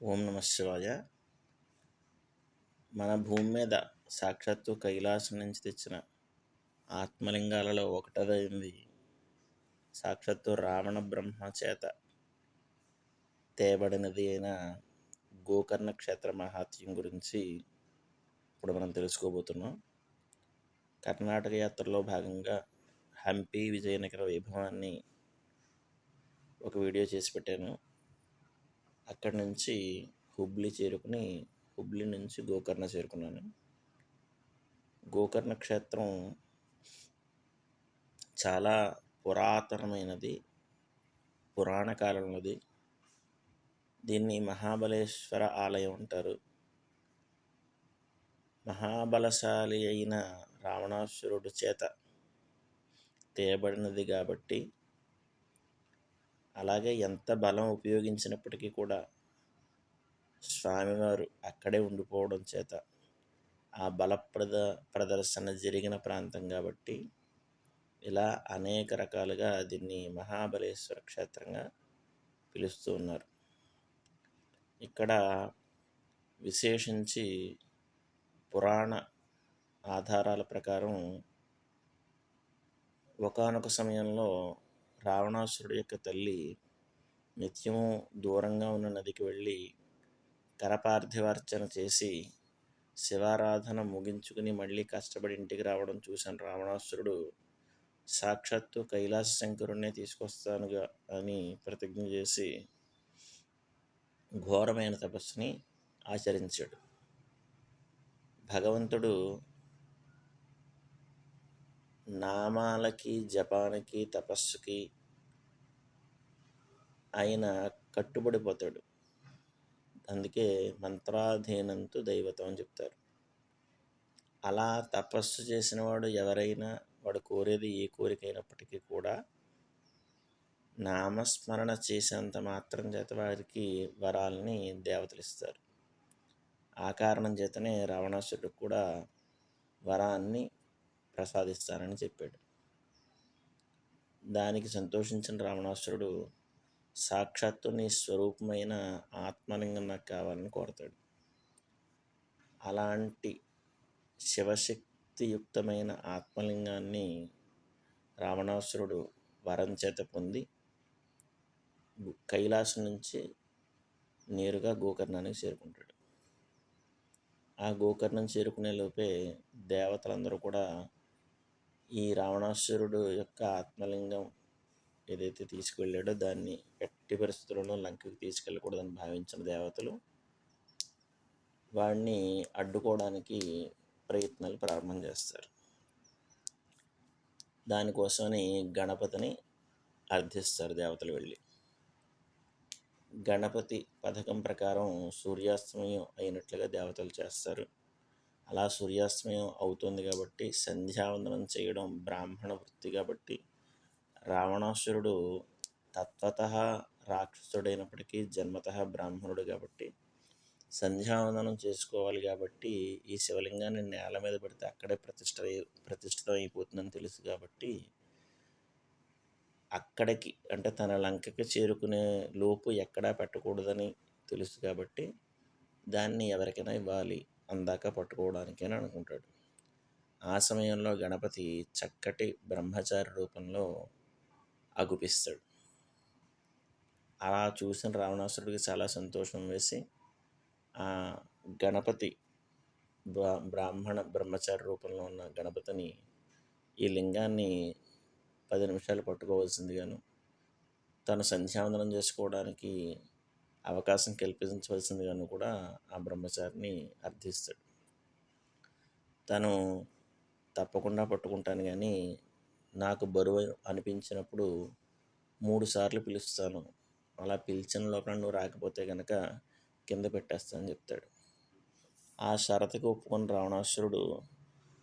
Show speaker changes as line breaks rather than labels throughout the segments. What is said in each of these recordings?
ఓం నమ శివాయ. మన భూమి మీద సాక్షాత్తు కైలాసం నుంచి తెచ్చిన ఆత్మలింగాలలో ఒకటదైంది సాక్షాత్తు రావణ బ్రహ్మ చేత తేబడినది అయిన గోకర్ణ క్షేత్ర మహాత్యం గురించి ఇప్పుడు మనం తెలుసుకోబోతున్నాం. కర్ణాటక యాత్రలో భాగంగా హంపి విజయనగర వైభవాన్ని ఒక వీడియో చేసి పెట్టాను. అక్కడి నుంచి హుబ్లీ చేరుకుని హుబ్లీ నుంచి గోకర్ణ చేరుకున్నాను. గోకర్ణ క్షేత్రం చాలా పురాతనమైనది పురాణ కాలంలోది. దీన్ని మహాబలేశ్వర ఆలయం అంటారు. మహాబలశాలి అయిన రావణాసురుడు చేత తేయబడినది కాబట్టి అలాగే ఎంత బలం ఉపయోగించినప్పటికీ కూడా స్వామివారు అక్కడే ఉండిపోవడం చేత ఆ బల ప్రద ప్రదర్శన జరిగిన ప్రాంతం కాబట్టి ఇలా అనేక రకాలుగా దీన్ని మహాబలేశ్వర క్షేత్రంగా పిలుస్తూ ఉన్నారు. ఇక్కడ విశేషించి పురాణ ఆధారాల ప్రకారం ఒకానొక సమయంలో రావణాసురుడు యొక్క తల్లి నిత్యము దూరంగా ఉన్న నదికి వెళ్ళి కరపార్థివార్చన చేసి శివారాధన ముగించుకుని మళ్ళీ కష్టపడి ఇంటికి రావడం చూశాను. రావణాసురుడు సాక్షాత్తు కైలాస శంకరుణ్ణే తీసుకొస్తానుగా అని ప్రతిజ్ఞ చేసి ఘోరమైన తపస్సుని ఆచరించాడు. భగవంతుడు నామాలకి జపానికి తపస్సుకి ఆయన కట్టుబడిపోతాడు. అందుకే మంత్రాధీనంతో దైవతం అని చెప్తారు. అలా తపస్సు చేసిన వాడు ఎవరైనా వాడు కోరేది ఏ కోరికైనప్పటికీ కూడా నామస్మరణ చేసేంత మాత్రం చేత వారికి వరాలని దేవతలు ఇస్తారు. ఆ కారణం చేతనే రావణాసురుడు కూడా వరాన్ని ప్రసాదిస్తానని చెప్పాడు. దానికి సంతోషించిన రావణాసురుడు సాక్షాత్తు నీ స్వరూపమైన ఆత్మలింగం నాకు కావాలని కోరతాడు. అలాంటి శివశక్తియుక్తమైన ఆత్మలింగాన్ని రావణాసురుడు వరం చేత పొంది కైలాసం నుంచి నేరుగా గోకర్ణానికి చేరుకుంటాడు. ఆ గోకర్ణం చేరుకునే లోపే దేవతలందరూ కూడా ఈ రావణాసురుడు యొక్క ఆత్మలింగం ఏదైతే తీసుకువెళ్ళాడో దాన్ని ఎట్టి పరిస్థితుల్లోనూ లంకకి తీసుకెళ్ళకూడదని భావించిన దేవతలు వాడిని అడ్డుకోవడానికి ప్రయత్నాలు ప్రారంభం చేస్తారు. దానికోసమని గణపతిని అర్థిస్తారు దేవతలు వెళ్ళి. గణపతి పథకం ప్రకారం సూర్యాస్తమయం అయినట్లుగా దేవతలు చేస్తారు. అలా సూర్యాస్తమయం అవుతుంది కాబట్టి సంధ్యావందనం చేయడం బ్రాహ్మణ వృత్తి కాబట్టి రావణాసురుడు తత్వత రాక్షసుడైనప్పటికీ జన్మత బ్రాహ్మణుడు కాబట్టి సంధ్యావందనం చేసుకోవాలి కాబట్టి ఈ శివలింగాన్ని నేల మీద పెడితే అక్కడే ప్రతిష్ట ప్రతిష్ఠితం అయిపోతుందని తెలుసు కాబట్టి అక్కడికి అంటే తన లంకకి చేరుకునే లోపు ఎక్కడా పెట్టకూడదని తెలుసు కాబట్టి దాన్ని ఎవరికైనా ఇవ్వాలి అందాక పట్టుకోవడానికని అనుకుంటాడు. ఆ సమయంలో గణపతి చక్కటి బ్రహ్మచారి రూపంలో అగుపిస్తాడు. అలా చూసిన రావణాసురుడికి చాలా సంతోషం వేసి ఆ గణపతి బ్రాహ్మణ బ్రహ్మచారి రూపంలో ఉన్న గణపతిని ఈ లింగాన్ని పది నిమిషాలు పట్టుకోవాల్సిందిగాను తను సంధ్యావందనం చేసుకోవడానికి అవకాశం కల్పించవలసిందిగాను కూడా ఆ బ్రహ్మచారిని అర్థిస్తాడు. తను తప్పకుండా పట్టుకుంటాను కానీ నాకు బరువు అనిపించినప్పుడు మూడు సార్లు పిలుస్తాను. అలా పిలిచిన లోపల నువ్వు రాకపోతే కనుక కింద పెట్టేస్తానని చెప్తాడు. ఆ షరతుకు ఒప్పుకొని రావణాసురుడు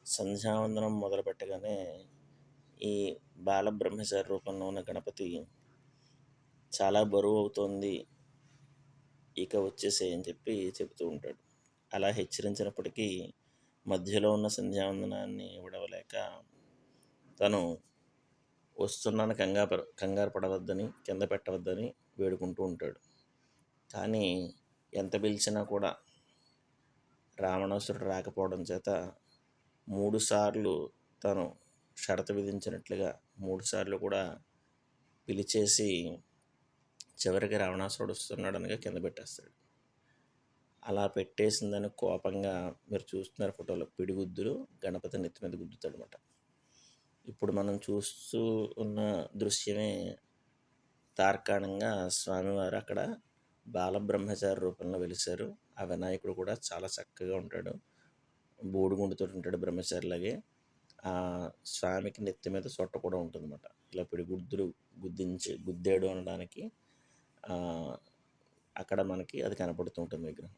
సంధ్యావందనం మొదలుపెట్టగానే ఈ బాలబ్రహ్మచారి రూపంలో ఉన్న గణపతి చాలా బరువు అవుతోంది ఇక వచ్చేసేయని చెప్పి చెబుతూ ఉంటాడు. అలా హెచ్చరించినప్పటికీ మధ్యలో ఉన్న సంధ్యావందనాన్ని విడవలేక తను వస్తున్నాను కంగారు కంగారు పడవద్దని కింద పెట్టవద్దని వేడుకుంటూ ఉంటాడు. కానీ ఎంత పిలిచినా కూడా రావణాసురుడు రాకపోవడం చేత మూడుసార్లు తను షరతు విధించినట్లుగా మూడుసార్లు కూడా పిలిచేసి చివరికి రావణాసురుడు వస్తున్నాడు అనగా కింద పెట్టేస్తాడు. అలా పెట్టేసిందని కోపంగా మీరు చూస్తున్నారు ఫోటోలో పిడిగుద్దులు గణపతి నెత్తి మీద గుద్దుతాడు అనమాట ఇప్పుడు మనం చూస్తూ ఉన్న దృశ్యమే తార్కాణంగా స్వామివారు అక్కడ బాలబ్రహ్మచారి రూపంలో వెలిశారు. ఆ వినాయకుడు కూడా చాలా చక్కగా ఉంటాడు. బోడిగుండుతో ఉంటాడు బ్రహ్మచారిలాగే ఆ స్వామికి నెత్తి మీద సొట్ట కూడా ఉంటుందన్నమాట. ఇలా పిడి గుద్దులు గుద్దించి గుద్దేడు అనడానికి అక్కడ మనకి అది కనపడుతూ ఉంటుంది విగ్రహం.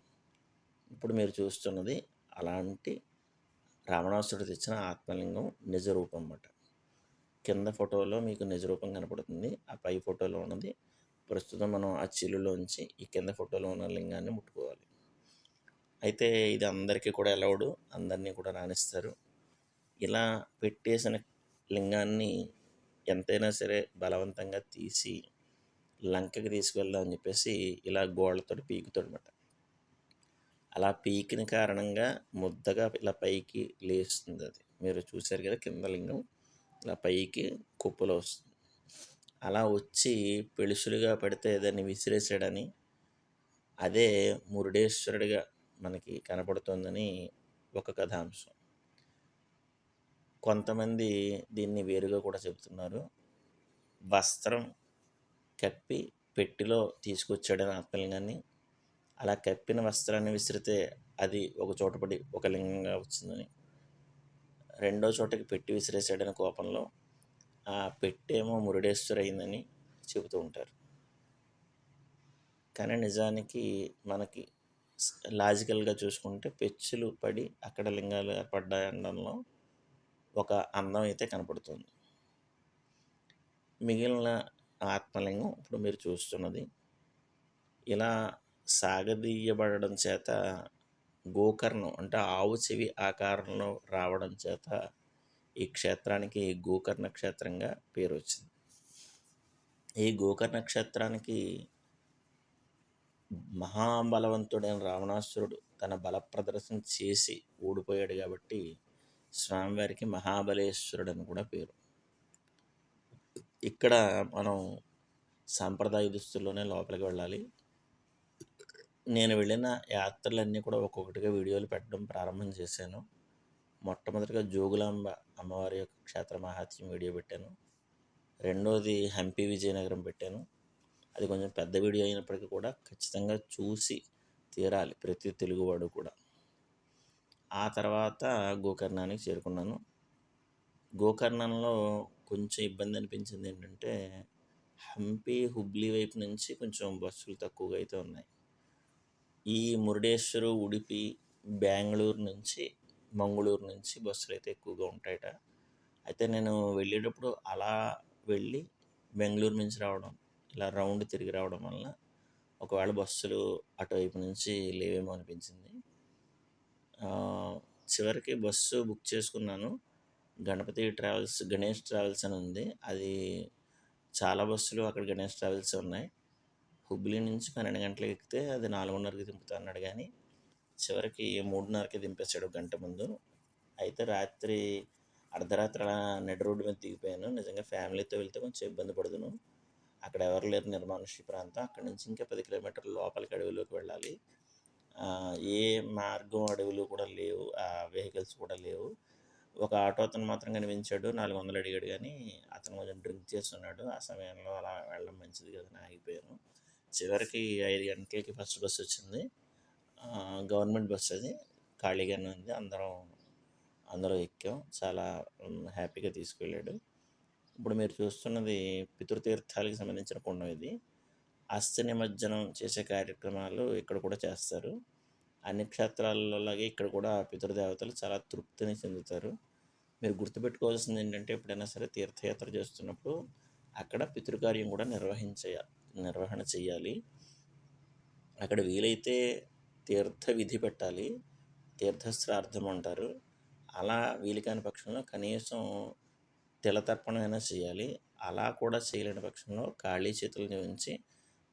ఇప్పుడు మీరు చూస్తున్నది అలాంటి రావణాసుడు తెచ్చిన ఆత్మలింగం నిజ రూపం అన్నమాట. కింద ఫోటోలో మీకు నిజరూపం కనపడుతుంది. ఆ పై ఫోటోలో ఉన్నది. ప్రస్తుతం మనం ఆ చిల్లులోంచి ఈ కింద ఫోటోలో ఉన్న లింగాన్ని ముట్టుకోవాలి. అయితే ఇది అందరికీ కూడా ఎలవడు అందరినీ కూడా రాణిస్తారు. ఇలా పెట్టేసిన లింగాన్ని ఎంతైనా సరే బలవంతంగా తీసి లంకకి తీసుకువెళ్దామని చెప్పేసి ఇలా గోళ్ళతో పీకుతాడు అనమాట అలా పీకిన కారణంగా ముద్దగా ఇలా పైకి లేస్తుంది అది. మీరు చూశారు కదా కింద లింగం. ఇలా పైకి కుప్పలు వస్తుంది అలా వచ్చి పెళుసులుగా పడితే దాన్ని విసిరేసాడని అదే మురుడేశ్వరుడిగా మనకి కనపడుతోందని ఒక కథాంశం. కొంతమంది దీన్ని వేరుగా కూడా చెబుతున్నారు. వస్త్రం కప్పి పెట్టిలో తీసుకొచ్చాడని ఆత్మలింగాన్ని అలా కప్పిన వస్త్రాన్ని విసిరితే అది ఒక చోటపడి ఒక లింగంగా వచ్చిందని. రెండో చోటకి పెట్టి విసిరేసాడని కోపంలో ఆ పెట్టేమో మురుడేశ్వర అయిందని చెబుతూ ఉంటారు. కానీ నిజానికి మనకి లాజికల్గా చూసుకుంటే పెచ్చులు పడి అక్కడ లింగాలు ఏర్పడ్డాయనడంలో ఒక అందం అయితే కనపడుతుంది. మిగిలిన ఆత్మలింగం ఇప్పుడు మీరు చూస్తున్నది. ఇలా సాగదీయబడడం చేత గోకర్ణం అంటే ఆవు చెవి ఆకారంలో రావడం చేత ఈ క్షేత్రానికి గోకర్ణ క్షేత్రంగా పేరు వచ్చింది. ఈ గోకర్ణ క్షేత్రానికి మహాబలవంతుడైన రావణాసురుడు తన బల ప్రదర్శన చేసి ఓడిపోయాడు కాబట్టి స్వామివారికి మహాబలేశ్వరుడు అని కూడా పేరు. ఇక్కడ మనం సాంప్రదాయ దుస్తుల్లోనే లోపలికి వెళ్ళాలి. నేను వెళ్ళిన యాత్రలన్నీ కూడా ఒక్కొక్కటిగా వీడియోలు పెట్టడం ప్రారంభం చేశాను. మొట్టమొదటిగా జోగులాంబ అమ్మవారి యొక్క క్షేత్ర మహాత్యం వీడియో పెట్టాను. రెండోది హంపి విజయనగరం పెట్టాను. అది కొంచెం పెద్ద వీడియో అయినప్పటికీ కూడా ఖచ్చితంగా చూసి తీరాలి ప్రతి తెలుగువాడు కూడా. ఆ తర్వాత గోకర్ణానికి చేరుకున్నాను. గోకర్ణంలో కొంచెం ఇబ్బంది అనిపించింది ఏంటంటే హంపి హుబ్లీ వైపు నుంచి కొంచెం బస్సులు తక్కువగా అయితే ఉన్నాయి. ఈ మురుడేశ్వరు ఉడిపి బెంగళూరు నుంచి మంగళూరు నుంచి బస్సులు అయితే ఎక్కువగా ఉంటాయట. అయితే నేను వెళ్ళేటప్పుడు అలా వెళ్ళి బెంగళూరు నుంచి రావడం ఇలా రౌండ్ తిరిగి రావడం వల్ల ఒకవేళ బస్సులు అటువైపు నుంచి లేవేమో అనిపించింది. చివరికి బస్సు బుక్ చేసుకున్నాను. గణపతి ట్రావెల్స్ గణేష్ ట్రావెల్స్ అని ఉంది. అది చాలా బస్సులు అక్కడ గణేష్ ట్రావెల్స్ ఉన్నాయి. హుబ్లీ నుంచి పన్నెండు గంటలకు ఎక్కితే అది నాలుగున్నరకి దింపుతా అన్నాడు కానీ చివరికి మూడున్నరకి దింపేశాడు గంట ముందు. అయితే రాత్రి అర్ధరాత్రి అలా నెడ్ రోడ్డు మీద దిగిపోయాను. నిజంగా ఫ్యామిలీతో వెళ్తే కొంచెం ఇబ్బంది పడుదును. అక్కడ ఎవరు లేరు నిర్మానుష్య ప్రాంతం. అక్కడ నుంచి ఇంకా పది కిలోమీటర్ల లోపలికి అడవిలోకి వెళ్ళాలి. ఏ మార్గం అడవులు కూడా లేవు. ఆ వెహికల్స్ కూడా లేవు. ఒక ఆటో అతను మాత్రం కనిపించాడు. నాలుగు వందలు అడిగాడు కానీ అతను కొంచెం డ్రింక్ చేస్తున్నాడు. ఆ సమయంలో అలా వెళ్ళడం మంచిది కదా ఆగిపోయాను. చివరికి ఐదు గంటలకి ఫస్ట్ బస్సు వచ్చింది. గవర్నమెంట్ బస్ అది. ఖాళీగానే ఉంది. అందరం అందరూ ఎక్కాం. చాలా హ్యాపీగా తీసుకెళ్ళాడు. ఇప్పుడు మీరు చూస్తున్నది పితృతీర్థాలకు సంబంధించిన కుండం ఇది. అస్థి నిమజ్జనం చేసే కార్యక్రమాలు ఇక్కడ కూడా చేస్తారు. అన్ని క్షేత్రాలలాగే ఇక్కడ కూడా పితృదేవతలు చాలా తృప్తిని చెందుతారు. మీరు గుర్తుపెట్టుకోవాల్సింది ఏంటంటే ఎప్పుడైనా సరే తీర్థయాత్ర చేస్తున్నప్పుడు అక్కడ పితృకార్యం కూడా నిర్వహించేయాలి. నిర్వహణ చేయాలి అక్కడ వీలైతే తీర్థ విధి పెట్టాలి. తీర్థశ్రార్థం అంటారు. అలా వీలు కాని పక్షంలో కనీసం తిలతర్పణమైనా చేయాలి అలా కూడా చేయలేని పక్షంలో ఖాళీ చేతులని ఉంచి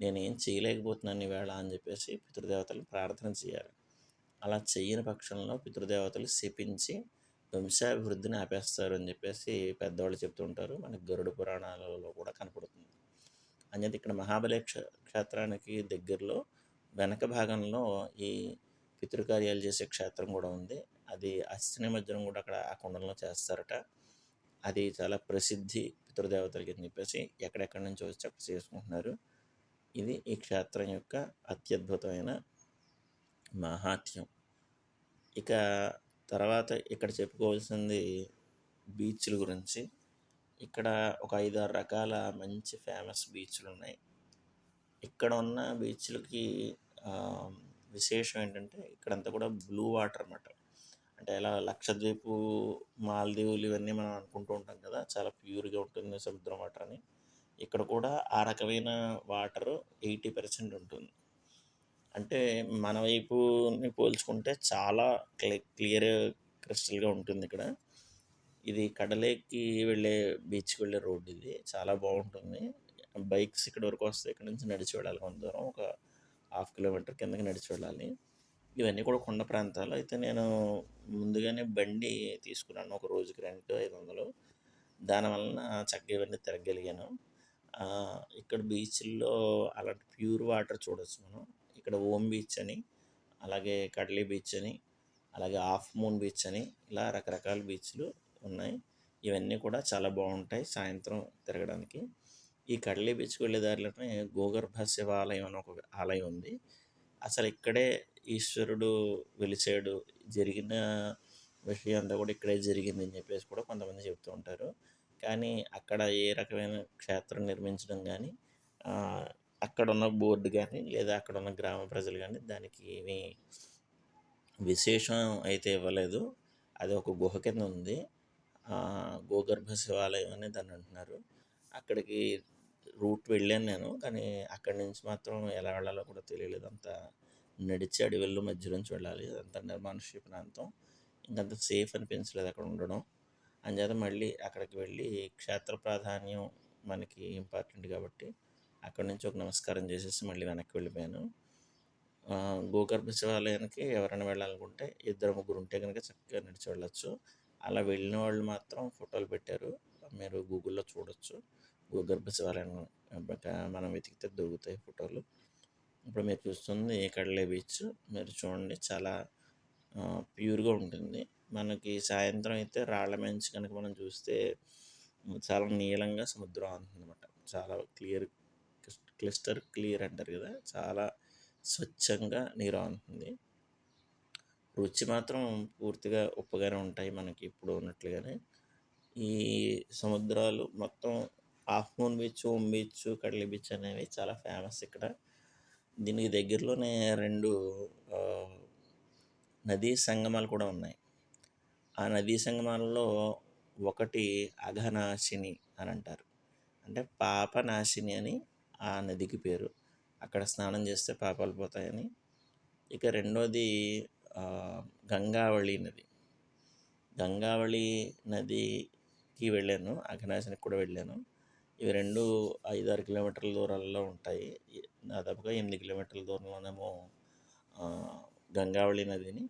ఏం చేయలేకపోతున్నాను ఈవేళ అని చెప్పేసి పితృదేవతలు ప్రార్థన చేయాలి అలా చేయని పక్షంలో పితృదేవతలు శపించి వంశాభివృద్ధిని ఆపేస్తారు అని చెప్పేసి పెద్దవాళ్ళు చెప్తుంటారు. మనకి గరుడ పురాణాలలో కూడా కనపడుతుంది. అనేది ఇక్కడ మహాబలి క్షేత్రానికి దగ్గరలో వెనక భాగంలో ఈ పితృకార్యాలు చేసే క్షేత్రం కూడా ఉంది. అది అశ్విని నిమజ్జనం కూడా అక్కడ ఆ కుండంలో చేస్తారట. అది చాలా ప్రసిద్ధి పితృదేవతలకి అని చెప్పేసి ఎక్కడెక్కడి నుంచి వచ్చి అక్కడ చేసుకుంటున్నారు. ఇది ఈ క్షేత్రం యొక్క అత్యద్భుతమైన మహాత్యం ఇక తర్వాత ఇక్కడ చెప్పుకోవాల్సింది బీచ్ల గురించి. ఇక్కడ ఒక ఐదారు రకాల మంచి ఫేమస్ బీచ్లు ఉన్నాయి ఇక్కడ ఉన్న బీచ్లకి విశేషం ఏంటంటే ఇక్కడంతా కూడా బ్లూ వాటర్ అన్నమాట. అంటే ఇలా లక్షద్వీపు మాల్దీవులు ఇవన్నీ మనం అనుకుంటూ ఉంటాం కదా చాలా ప్యూర్గా ఉంటుంది సముద్రం వాటర్ అని. ఇక్కడ కూడా ఆ రకమైన వాటర్ ఎయిటీ పర్సెంట్ ఉంటుంది. అంటే మన వైపుని పోల్చుకుంటే చాలా క్లి క్లియర్ క్రిస్టల్గా ఉంటుంది ఇక్కడ. ఇది కడలేకి వెళ్ళే బీచ్కి వెళ్ళే రోడ్ ఇది. చాలా బాగుంటుంది. బైక్స్ ఇక్కడ వరకు వస్తే ఇక్కడ నుంచి నడిచి వెళ్ళాలి కొంత దూరం. ఒక హాఫ్ కిలోమీటర్ కిందకి నడిచి వెళ్ళాలి. ఇవన్నీ కూడా కొండ ప్రాంతాలు. అయితే నేను ముందుగానే బండి తీసుకున్నాను. ఒక రోజుకి రెంట్ ఐదు వందలు. దానివలన చక్కగా ఇవన్నీ తిరగలిగాను ఇక్కడ బీచ్ల్లో అలాంటి ప్యూర్ వాటర్ చూడొచ్చు మనం. ఇక్కడ ఓమ్ బీచ్ అని అలాగే కడ్లీ బీచ్ అని అలాగే హాఫ్ మూన్ బీచ్ అని ఇలా రకరకాల బీచ్లు ఉన్నాయి. ఇవన్నీ కూడా చాలా బాగుంటాయి సాయంత్రం తిరగడానికి. ఈ కడలి బీచ్కి వెళ్ళే దారిలోనే గోగర్భ శివాలయం అని ఒక ఆలయం ఉంది. అసలు ఇక్కడే ఈశ్వరుడు వెలిసాడు జరిగిన విషయం అంతా కూడా ఇక్కడే జరిగింది అని చెప్పేసి కూడా కొంతమంది చెప్తూ ఉంటారు. కానీ అక్కడ ఏ రకమైన క్షేత్రం నిర్మించడం కానీ అక్కడ ఉన్న బోర్డు కానీ లేదా అక్కడ ఉన్న గ్రామ ప్రజలు కానీ దానికి ఏమీ విశేషం అయితే ఇవ్వలేదు. అది ఒక గుహ కింద ఉంది. గోగర్భ శివాలయం అని దాన్ని అంటున్నారు. అక్కడికి రూట్ వెళ్ళాను నేను కానీ అక్కడి నుంచి మాత్రం ఎలా వెళ్ళాలో కూడా తెలియలేదు. అంత నడిచి అడవిలో మధ్య నుంచి వెళ్ళాలి. అదంతా నిర్మానుష్య ప్రాంతం. ఇంకంత సేఫ్ అనిపించలేదు అక్కడ ఉండడం. అంచేత మళ్ళీ అక్కడికి వెళ్ళి క్షేత్ర ప్రాధాన్యం మనకి ఇంపార్టెంట్ కాబట్టి అక్కడి నుంచి ఒక నమస్కారం చేసేసి మళ్ళీ వెనక్కి వెళ్ళిపోయాను. గోకర్భ శివాలయానికి ఎవరైనా వెళ్ళాలనుకుంటే ఇద్దరు ముగ్గురు ఉంటే కనుక చక్కగా నడిచి వెళ్ళచ్చు. అలా వెళ్ళిన వాళ్ళు మాత్రం ఫోటోలు పెట్టారు. మీరు గూగుల్లో చూడొచ్చు. గర్భ శివాలయం మనం వెతికితే దొరుకుతాయి ఫోటోలు. ఇప్పుడు మీరు చూస్తుంది కడలే బీచ్. మీరు చూడండి చాలా ప్యూర్గా ఉంటుంది. మనకి సాయంత్రం అయితే రాళ్ళ మంచి కనుక మనం చూస్తే చాలా నీలంగా సముద్రం అనమాట చాలా క్లియర్ క్లిస్టర్ క్లియర్ అంటారు కదా. చాలా స్వచ్ఛంగా నీరు ఉంటుంది రుచి మాత్రం పూర్తిగా ఉప్పుగానే ఉంటాయి మనకి ఇప్పుడు ఉన్నట్లుగానే. ఈ సముద్రాలు మొత్తం half moon beach Om beach Kadali beach అనేవి చాలా ఫేమస్ ఇక్కడ. దీనికి దగ్గరలోనే రెండు నదీ సంగమాలు కూడా ఉన్నాయి. ఆ నదీ సంగమాలలో ఒకటి అఘనాశిని అని అంటారు. అంటే పాపనాశిని అని ఆ నదికి పేరు. అక్కడ స్నానం చేస్తే పాపాలు పోతాయని. ఇక రెండోది గంగావళి నది. గంగావళి నదికి వెళ్ళాను అఘనాశనికి కూడా వెళ్ళాను. ఇవి రెండు ఐదారు కిలోమీటర్ల దూరాల్లో ఉంటాయి. దాదాపుగా ఎనిమిది కిలోమీటర్ల దూరంలోనేమో గంగావళి నదిని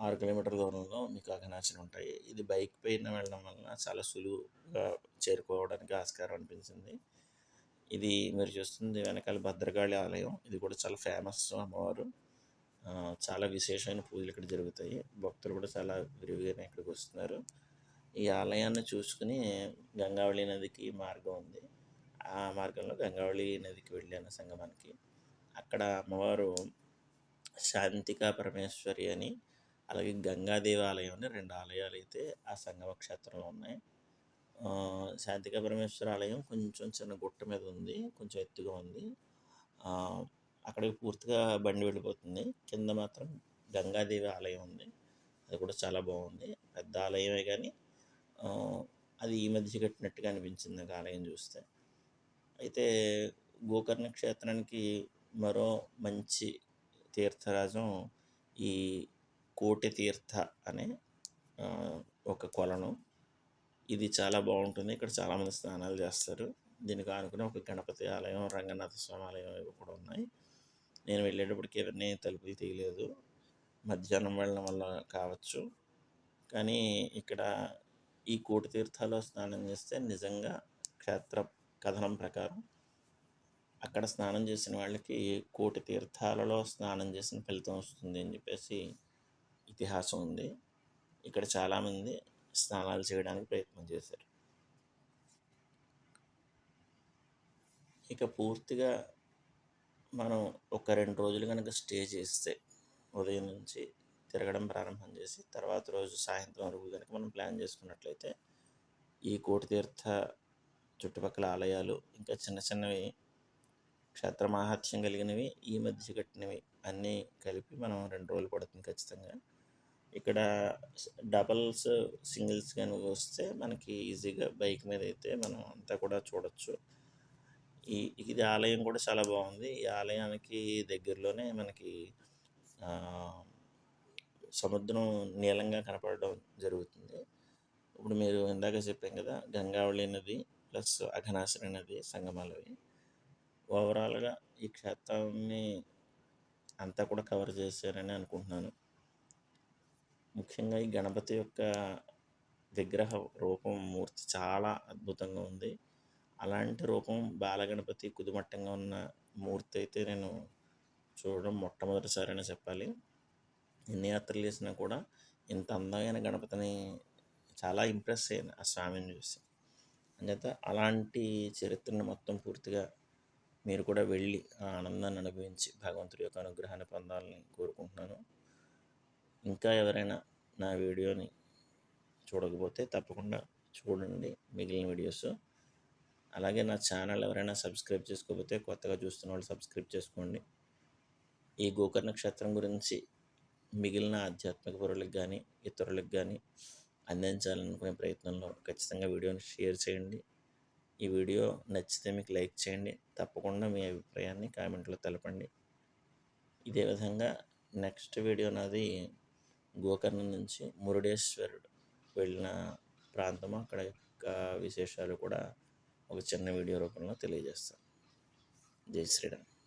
ఆరు కిలోమీటర్ల దూరంలో మీకు అఘనాశనం ఉంటాయి. ఇది బైక్ పైన వెళ్ళడం వలన చాలా సులువుగా చేరుకోవడానికి ఆస్కారం అనిపించింది. ఇది మీరు చూస్తుంది వెనకాల భద్రకాళి ఆలయం. ఇది కూడా చాలా ఫేమస్ అమ్మవారు. చాలా విశేషమైన పూజలు ఇక్కడ జరుగుతాయి. భక్తులు కూడా చాలా విరివిగా ఇక్కడికి వస్తున్నారు. ఈ ఆలయాన్ని చూసుకుని గంగావళి నదికి మార్గం ఉంది. ఆ మార్గంలో గంగావళి నదికి వెళ్ళాను సంగమానికి. అక్కడ అమ్మవారు శాంతికా పరమేశ్వరి అని అలాగే గంగాదేవి ఆలయం అని రెండు ఆలయాలు అయితే ఆ సంగమ క్షేత్రంలో ఉన్నాయి. శాంతికా పరమేశ్వర ఆలయం కొంచెం చిన్న గుట్ట మీద ఉంది కొంచెం ఎత్తుగా ఉంది. అక్కడికి పూర్తిగా బండి వెళ్ళిపోతుంది. కింద మాత్రం గంగాదేవి ఆలయం ఉంది. అది కూడా చాలా బాగుంది. పెద్ద ఆలయమే కానీ అది ఈ మధ్య కట్టినట్టుగా అనిపించింది నాకు ఆలయం చూస్తే. అయితే గోకర్ణ క్షేత్రానికి మరో మంచి తీర్థరాజం ఈ కోటి తీర్థ అనే ఒక కొలను. ఇది చాలా బాగుంటుంది. ఇక్కడ చాలామంది స్నానాలు చేస్తారు. దీనికి ఆనుకుని ఒక గణపతి ఆలయం రంగనాథ స్వామి ఆలయం ఇవి కూడా ఉన్నాయి. నేను వెళ్ళేటప్పటికి ఇవన్నీ తలుపులు తీయలేదు. మధ్యాహ్నం వెళ్ళడం వల్ల కావచ్చు. కానీ ఇక్కడ ఈ కోటి తీర్థాల్లో స్నానం చేస్తే నిజంగా క్షేత్ర కథనం ప్రకారం అక్కడ స్నానం చేసిన వాళ్ళకి కోటి తీర్థాలలో స్నానం చేసిన ఫలితం వస్తుంది అని చెప్పేసి ఇతిహాసం ఉంది. ఇక్కడ చాలామంది స్నానాలు చేయడానికి ప్రయత్నం చేశారు. ఇక పూర్తిగా మనం ఒక రెండు రోజులు కనుక స్టే చేస్తే ఉదయం నుంచి తిరగడం ప్రారంభం చేసి తర్వాత రోజు సాయంత్రం వరకు కనుక మనం ప్లాన్ చేసుకున్నట్లయితే ఈ కోటి తీర్థ చుట్టుపక్కల ఆలయాలు ఇంకా చిన్న చిన్నవి క్షేత్ర మాహాత్యం కలిగినవి ఈ మధ్య కట్టినవి అన్నీ కలిపి మనం రెండు రోజులు పడుతుంది ఖచ్చితంగా. ఇక్కడ డబల్స్ సింగిల్స్ కానీ వస్తే మనకి ఈజీగా బైక్ మీద అయితే మనం అంతా కూడా చూడొచ్చు. ఈ ఇది ఆలయం కూడా చాలా బాగుంది. ఈ ఆలయానికి దగ్గరలోనే మనకి సముద్రం నీలంగా కనపడడం జరుగుతుంది. ఇప్పుడు మీరు ఇందాక చెప్పాం కదా గంగావళి నది ప్లస్ అఘనాశ్రీ నది సంగమాలవి ఓవరాల్గా ఈ క్షేత్రాన్ని అంతా కూడా కవర్ చేశారని అనుకుంటున్నాను. ముఖ్యంగా ఈ గణపతి యొక్క విగ్రహ రూపం మూర్తి చాలా అద్భుతంగా ఉంది. అలాంటి రూపం బాలగణపతి కుదుమట్టంగా ఉన్న మూర్తి అయితే నేను చూడడం మొట్టమొదటిసారి చెప్పాలి. ఎన్ని యాత్రలు చేసినా కూడా ఇంత అందమైన గణపతిని చాలా ఇంప్రెస్ అయ్యాను ఆ స్వామిని చూసి. అంచేత అలాంటి చరిత్రను మొత్తం పూర్తిగా మీరు కూడా వెళ్ళి ఆ ఆనందాన్ని అనుభవించి భగవంతుడి యొక్క అనుగ్రహాన్ని పొందాలని కోరుకుంటున్నాను. ఇంకా ఎవరైనా నా వీడియోని చూడకపోతే తప్పకుండా చూడండి మిగిలిన వీడియోస్. అలాగే నా ఛానల్ ఎవరైనా సబ్స్క్రైబ్ చేసుకోకపోతే కొత్తగా చూస్తున్న వాళ్ళు సబ్స్క్రైబ్ చేసుకోండి. ఈ గోకర్ణ క్షేత్రం గురించి మిగిలిన ఆధ్యాత్మిక పరులకు కానీ ఇతరులకు కానీ అందించాలనుకునే ప్రయత్నంలో ఖచ్చితంగా వీడియోని షేర్ చేయండి. ఈ వీడియో నచ్చితే మీకు లైక్ చేయండి. తప్పకుండా మీ అభిప్రాయాన్ని కామెంట్లో తెలపండి. ఇదే విధంగా నెక్స్ట్ వీడియో నాది గోకర్ణం నుంచి మురుడేశ్వరుడు వెళ్ళిన ప్రాంతం అక్కడ యొక్క విశేషాలు కూడా ఒక చిన్న వీడియో రూపంలో తెలియజేస్తాను. జై శ్రీరామ్.